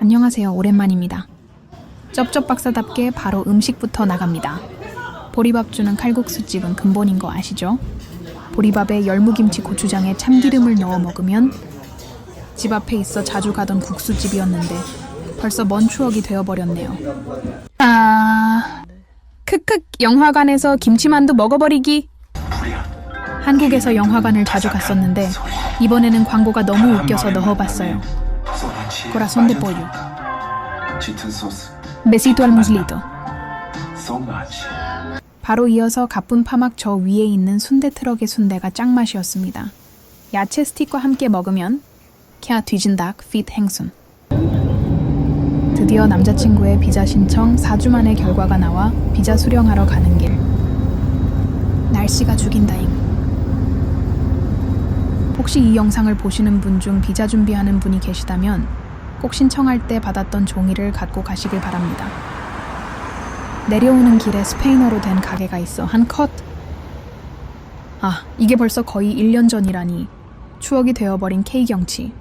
안녕하세요. 오랜만입니다. 쩝쩝 박사답게 바로 음식부터 나갑니다. 보리밥 주는 칼국수집은 근본인 거 아시죠? 보리밥에 열무김치 고추장에 참기름을 넣어 먹으면 집 앞에 있어 자주 가던 국수집이었는데 벌써 먼 추억이 되어버렸네요. 아... 크크 영화관에서 김치만두 먹어버리기 한국에서 영화관을 자주 갔었는데 이번에는 광고가 너무 웃겨서 넣어봤어요. Corazón de pollo. Besito al muslito. 바로 이어서 가쁜 파막 저 위에 있는 순대 트럭의 순대가 짱맛이었습니다. 야채 스틱과 함께 먹으면 캬 뒤진닭 핏 행순. 드디어 남자친구의 비자 신청 4주 만에 결과가 나와 비자 수령하러 가는 길. 날씨가 죽인다잉. 혹시 이 영상을 보시는 분 중 비자 준비하는 분이 계시다면 꼭 신청할 때 받았던 종이를 갖고 가시길 바랍니다. 내려오는 길에 스페인어로 된 가게가 있어 한 컷. 아, 이게 벌써 거의 1년 전이라니. 추억이 되어버린 K 경치.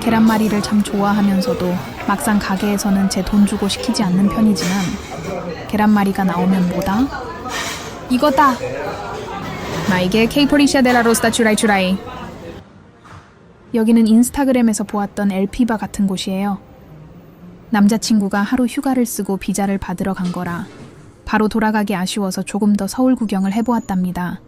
계란말이를 참 좋아하면서도 막상 가게에서는 제 돈 주고 시키지 않는 편이지만 계란말이가 나오면 뭐다? 이거다. 나에게 K 포리샤 데라 로스타 추라이 추라이. 여기는 인스타그램에서 보았던 엘피바 같은 곳이에요. 남자친구가 하루 휴가를 쓰고 비자를 받으러 간 거라 바로 돌아가기 아쉬워서 조금 더 서울 구경을 해보았답니다.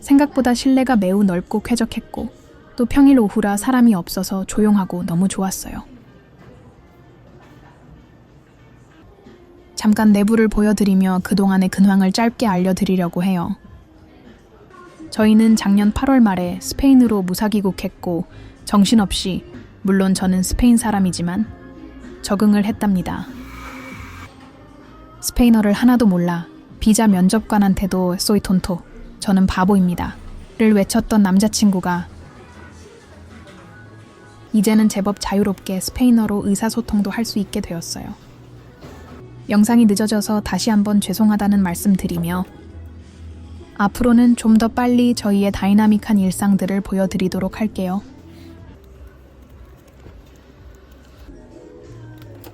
생각보다 실내가 매우 넓고 쾌적했고 또 평일 오후라 사람이 없어서 조용하고 너무 좋았어요. 잠깐 내부를 보여드리며 그동안의 근황을 짧게 알려드리려고 해요. 저희는 작년 8월 말에 스페인으로 무사귀국했고 정신없이 물론 저는 스페인 사람이지만 적응을 했답니다. 스페인어를 하나도 몰라 비자 면접관한테도 소이 톤토 저는 바보입니다. 를 외쳤던 남자친구가 이제는 제법 자유롭게 스페인어로 의사소통도 할 수 있게 되었어요. 영상이 늦어져서 다시 한번 죄송하다는 말씀 드리며 앞으로는 좀 더 빨리 저희의 다이나믹한 일상들을 보여드리도록 할게요.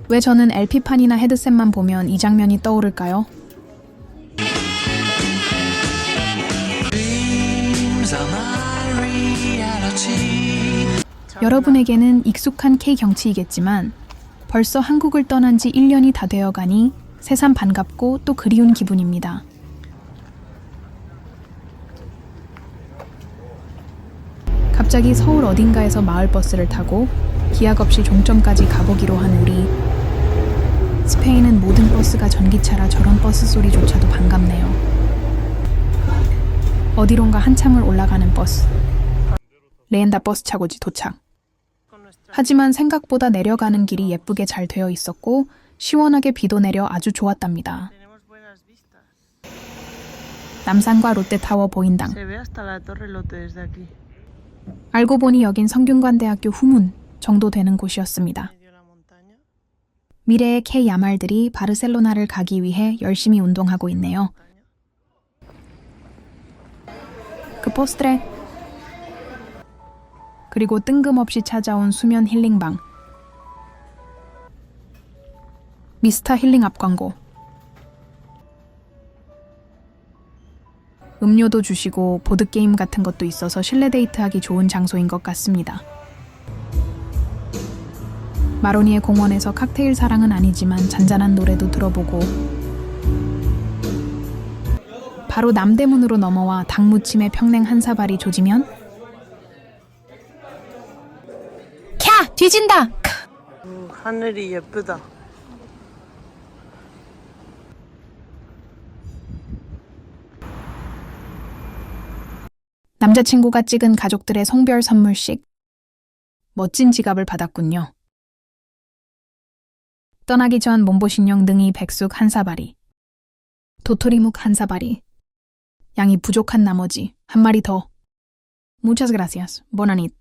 왜 저는 LP판이나 헤드셋만 보면 이 장면이 떠오를까요? 여러분에게는 익숙한 K 경치이겠지만 벌써 한국을 떠난 지 1년이 다 되어 가니 새삼 반갑고 또 그리운 기분입니다. 갑자기 서울 어딘가에서 마을버스를 타고 기약 없이 종점까지 가보기로 한 우리 스페인은 모든 버스가 전기차라 저런 버스 소리조차도 반갑네요. 어디론가 한참을 올라가는 버스. 레엔다 버스 차고지 도착. 하지만 생각보다 내려가는 길이 예쁘게 잘 되어 있었고 시원하게 비도 내려 아주 좋았답니다. 남산과 롯데타워 보인당. 알고 보니 여긴 성균관대학교 후문 정도 되는 곳이었습니다. 미래의 K 야말들이 바르셀로나를 가기 위해 열심히 운동하고 있네요. 그 포스트레 그리고 뜬금없이 찾아온 수면 힐링방 미스타 힐링 앞 광고 음료도 주시고 보드게임 같은 것도 있어서 실내 데이트하기 좋은 장소인 것 같습니다. 마로니의 공원에서 칵테일 사랑은 아니지만 잔잔한 노래도 들어보고 바로 남대문으로 넘어와 닭무침에 평냉 한 사발이 조지면 캬 뒤진다 음, 하늘이 예쁘다. 남자친구가 찍은 가족들의 성별 선물식 멋진 지갑을 받았군요. 떠나기 전 몸보신용 능이 백숙 한 사발이 도토리묵 한 사발이 양이 부족한 나머지 한 마리 더 Muchas gracias. Bonanit.